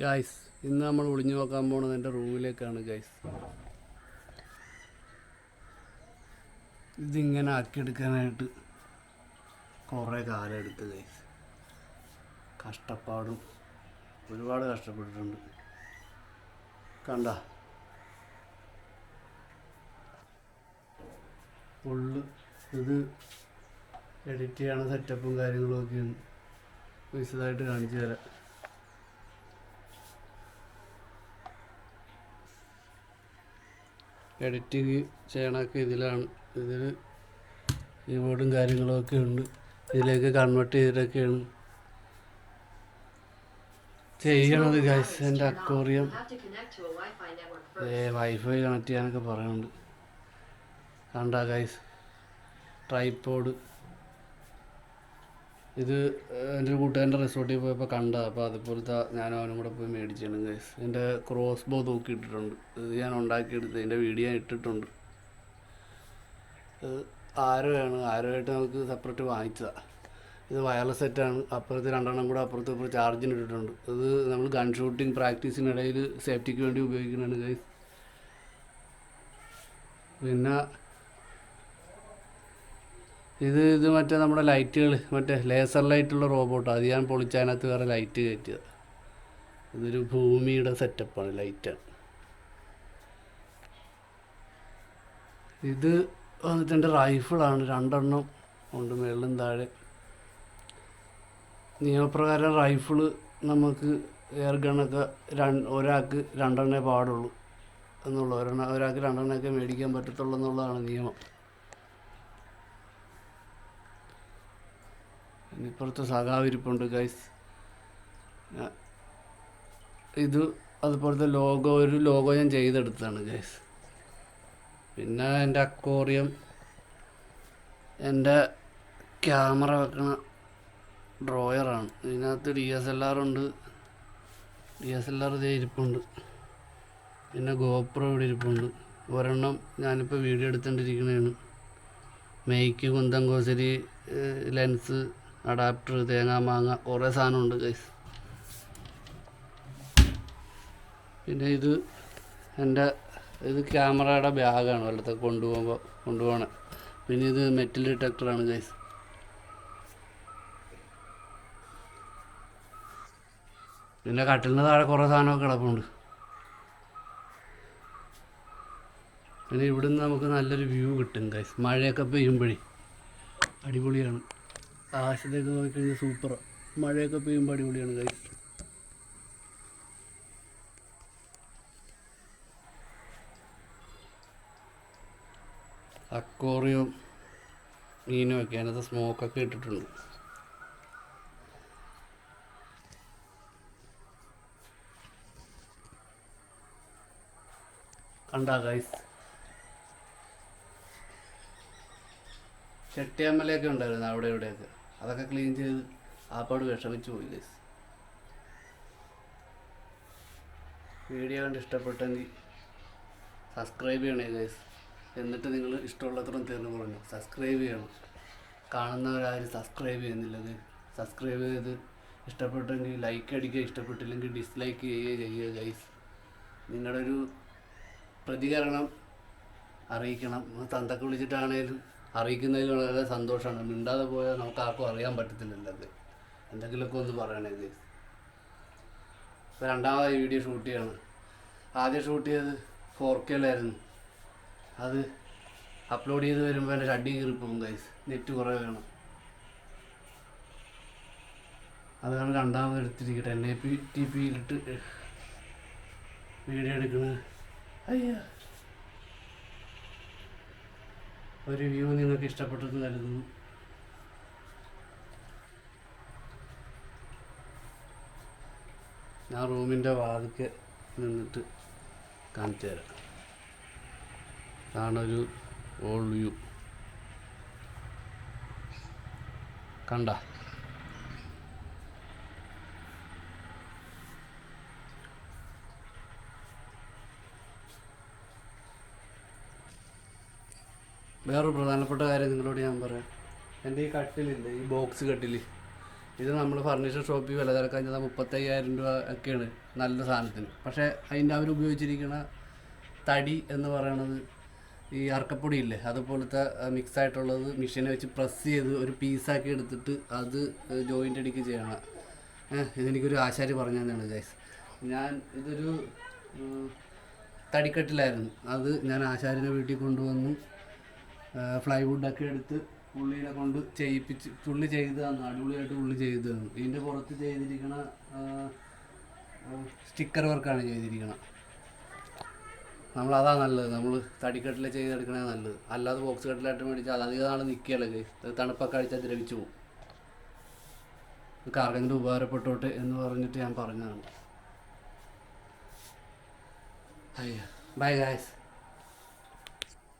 Guys ഇന്ന് നമ്മൾ ഒളിഞ്ഞു നോക്കാൻ പോണത് എന്റെ റൂമിലേക്കാണ് ഗൈസ് ഇതിങ്ങനെ ആക്കിയെടുക്കാനായിട്ട് കുറേ കാലം എടുത്ത് ഗൈസ് കഷ്ടപ്പാടും ഒരുപാട് കഷ്ടപ്പെട്ടിട്ടുണ്ട്. കണ്ട? ഫുള്ള് ഇത് എഡിറ്റ് ചെയ്യണ സെറ്റപ്പും കാര്യങ്ങളും ഒക്കെയാണ് വിശദമായിട്ട് കാണിച്ചു തരാം. എഡിറ്റിങ് ചെയ്യണമൊക്കെ ഇതിലാണ്. ഇതിൽ കീബോർഡും കാര്യങ്ങളൊക്കെ ഉണ്ട്. ഇതിലേക്ക് കൺവേർട്ട് ചെയ്തിട്ടൊക്കെയാണ്. ചെയ്യണത് ഗൈസ് എന്റെ അക്വോറിയം വൈഫൈ കണക്ട് ചെയ്യാനൊക്കെ പറയുന്നുണ്ട്. കണ്ട ഗൈസ് ട്രൈപ്പോഡ് ഇത് എന്റെ ഒരു കൂട്ടുകാരന്റെ റിസോർട്ടിൽ പോയപ്പോൾ കണ്ട അപ്പോൾ അതുപോലത്തെ ഞാൻ അവനും കൂടെ പോയി മേടിച്ചാണ് ഗൈസ് എന്റെ ക്രോസ് ബോ തൂക്കിയിട്ടിട്ടുണ്ട്. ഇത് ഞാൻ ഉണ്ടാക്കിയെടുത്ത് ഇതിന്റെ വീഡിയോ ഞാൻ ഇട്ടിട്ടുണ്ട്. ഇത് ആരോയാണ്? ആരോയായിട്ട് നമുക്ക് സെപ്പറേറ്റ് വാങ്ങിച്ചതാണ് ഇത് വയർലെസ് സെറ്റാണ് അപ്പുറത്ത് രണ്ടെണ്ണം കൂടെ അപ്പുറത്ത് ഇപ്പുറത്ത് ചാർജിന് ഇട്ടിട്ടുണ്ട്. ഇത് നമ്മൾ ഗൺ ഷൂട്ടിംഗ് പ്രാക്ടീസിനിടയിൽ സേഫ്റ്റിക്ക് വേണ്ടി ഉപയോഗിക്കുന്നതാണ് ഗൈസ് പിന്നെ ഇത് ഇത് മറ്റേ നമ്മുടെ ലൈറ്റുകൾ മറ്റേ ലേസർ ലൈറ്റുള്ള റോബോട്ട് അത് ഞാൻ പൊളിച്ചതിനകത്ത് വേറെ ലൈറ്റ് കയറ്റിയത്. ഇതൊരു ഭൂമിയുടെ സെറ്റപ്പാണ് ലൈറ്റാണ് ഇത് വന്നിട്ട് എന്റെ റൈഫിളാണ് രണ്ടെണ്ണം ഉണ്ട് മേളിലും താഴെ. നിയമപ്രകാരം റൈഫിൾ നമുക്ക് എയർ ഗണ്ണൊക്കെ ഒരാൾക്ക് രണ്ടെണ്ണേ പാടുള്ളൂ എന്നുള്ള ഒരെണ്ണം ഒരാൾക്ക് രണ്ടെണ്ണമൊക്കെ മേടിക്കാൻ പറ്റത്തുള്ളൂ എന്നുള്ളതാണ് നിയമം. ഇനിപ്പുറത്ത് സഖാവിരിപ്പുണ്ട് ഗൈസ് ഇത് അതുപോലത്തെ ലോഗോ ഒരു ലോഗോ ഞാൻ ചെയ്തെടുത്തതാണ് ഗൈസ് പിന്നെ എന്റെ അക്വോറിയം എന്റെ ക്യാമറ വെക്കണ ഡ്രോയറാണ്. ഇതിനകത്ത് ഡി എസ് എൽ ആർ ഉണ്ട്. ഡി എസ് എൽ ആർ ഇതേ ഇരിപ്പുണ്ട്. പിന്നെ ഗോപ്രോ ഇവിടെ ഇരിപ്പുണ്ട്. ഒരെണ്ണം ഞാനിപ്പോൾ വീഡിയോ എടുത്തുകൊണ്ടിരിക്കുന്നതാണ് മെയ്ക്ക് കുന്തം കോസരി ലെൻസ് അഡാപ്റ്റർ തേങ്ങ മാങ്ങ കുറേ സാധനമുണ്ട് ഗൈസ് പിന്നെ ഇത് എന്റെ ഇത് ക്യാമറയുടെ ബാഗാണ് വല്ലത്തെ കൊണ്ടുപോകുമ്പോൾ കൊണ്ടുപോകണേ. പിന്നെ ഇത് മെറ്റൽ ഡിറ്റക്ടറാണ് ഗൈസ് പിന്നെ കട്ടിലിന് താഴെ കുറേ സാധനമൊക്കെ കിടപ്പുണ്ട്. പിന്നെ ഇവിടുന്ന് നമുക്ക് നല്ലൊരു വ്യൂ കിട്ടും ഗൈസ് മഴയൊക്കെ പെയ്യുമ്പോഴേ. അടിപൊളിയാണ്. ആകാശത്തേക്ക് നോക്കിക്കഴിഞ്ഞാൽ സൂപ്പർ മഴയൊക്കെ പെയ്യുമ്പോൾ അടിപൊളിയാണ് ഗൈസ് അക്വോറിയം മീനും ഒക്കെ അതിനകത്ത് സ്മോക്കൊക്കെ ഇട്ടിട്ടുണ്ട്. കണ്ടാ ഗൈസ് ചെട്ടിയമ്മലൊക്കെ ഉണ്ടായിരുന്നു അവിടെ ഇവിടെയൊക്കെ. അതൊക്കെ ക്ലീൻ ചെയ്ത് ആപ്പാട് വിഷമിച്ചു പോയി ഗൈസ് വീഡിയോ കണ്ട് ഇഷ്ടപ്പെട്ടെങ്കിൽ സബ്സ്ക്രൈബ് ചെയ്യണേ ഗൈസ് എന്നിട്ട് നിങ്ങൾ ഇഷ്ടമുള്ളത്രയും തീർന്നു പറഞ്ഞു സബ്സ്ക്രൈബ് ചെയ്യണം. കാണുന്നവരാരും സബ്സ്ക്രൈബ് ചെയ്യുന്നില്ല ഇത് സബ്സ്ക്രൈബ് ചെയ്ത് ഇഷ്ടപ്പെട്ടെങ്കിൽ ലൈക്ക് അടിക്കുക ഇഷ്ടപ്പെട്ടില്ലെങ്കിൽ ഡിസ്ലൈക്ക് ചെയ്യുക ചെയ്യുക ഗൈസ് നിങ്ങളുടെ ഒരു പ്രതികരണം അറിയിക്കണം. തന്തക്ക് വിളിച്ചിട്ടാണേലും അറിയിക്കുന്നതിൽ വളരെ സന്തോഷമാണ്. മിണ്ടാതെ പോയാൽ നമുക്ക് ആർക്കും അറിയാൻ പറ്റത്തില്ലല്ലോ അത്. എന്തെങ്കിലുമൊക്കെ ഒന്ന് പറയണേ ഇപ്പോൾ രണ്ടാമതായി വീഡിയോ ഷൂട്ട് ചെയ്യണം. ആദ്യം ഷൂട്ട് ചെയ്തത് ഫോർ കെയിലായിരുന്നു അത് അപ്ലോഡ് ചെയ്ത് വരുമ്പോൾ എന്റെ ഷഡ്ഡി കീറിപ്പോകും ഗൈസ് നെറ്റ് കുറേ വേണം. അതാണ് രണ്ടാമത് എടുത്തിരിക്കട്ടെ. എൻ ഐ പി ടി പിയിലിട്ട് വീഡിയോ എടുക്കുന്നത് അയ്യ. ഒരു വ്യൂ നിങ്ങൾക്ക് ഇഷ്ടപ്പെട്ടെന്ന് കരുതുന്നു. ഞാൻ റൂമിന്റെ വാതിക്ക് നിന്നിട്ട് കാണിച്ചു തരാം. ഇതാണൊരു ഓൾ വ്യൂ കണ്ട? വേറൊരു പ്രധാനപ്പെട്ട കാര്യം നിങ്ങളോട് ഞാൻ പറയാം. എന്റെ ഈ കട്ടിലില്ലേ ഈ ബോക്സ് കട്ടിൽ ഇത് നമ്മൾ ഫർണിച്ചർ ഷോപ്പിൽ വില ചെന്നാൽ മുപ്പത്തയ്യായിരം രൂപ ഒക്കെയാണ് നല്ല സാധനത്തിന്. പക്ഷേ അതിന്റെ അവർ ഉപയോഗിച്ചിരിക്കുന്ന തടി എന്ന് പറയണത് ഈ അറക്കപ്പൊടി ഇല്ലേ അതുപോലത്തെ മിക്സ് ആയിട്ടുള്ളത് മെഷീനെ വെച്ച് പ്രസ് ചെയ്ത് ഒരു പീസാക്കി എടുത്തിട്ട് അത് ജോയിന്റ് അടിക്ക് ചെയ്യണം. ഇതെനിക്കൊരു ആശാരി പറഞ്ഞു തന്നെയാണ് ഗൈസ് ഞാൻ ഇതൊരു തടിക്കെട്ടിലായിരുന്നു. അത് ഞാൻ ആശാരിനെ വീട്ടിൽ കൊണ്ടുവന്നു. ഫ്ലൈവുഡൊക്കെ എടുത്ത് പുള്ളിയെ കൊണ്ട് ചെയ്യിപ്പിച്ച് പുള്ളി ചെയ്ത് തന്നു അടിപൊളിയായിട്ട് പുള്ളി ചെയ്തു തന്നു ഇതിന്റെ പുറത്ത് ചെയ്തിരിക്കണ സ്റ്റിക്കർ വർക്കാണ് ചെയ്തിരിക്കണം. നമ്മളതാ നല്ലത്. നമ്മൾ തടിക്കെട്ടിൽ ചെയ്തെടുക്കണേ നല്ലത്. അല്ലാതെ ബോക്സ് കെട്ടിലായിട്ട് മേടിച്ചാൽ അധികം നാൾ നിൽക്കുകയല്ലേ അത് തണുപ്പൊക്കെ അടിച്ചാൽ ദ്രവിച്ചു പോകും ആർക്കെങ്കിലും ഉപകാരപ്പെട്ടോട്ടെ എന്ന് പറഞ്ഞിട്ട് ഞാൻ പറഞ്ഞതാണ്. അയ്യോ. Bye guys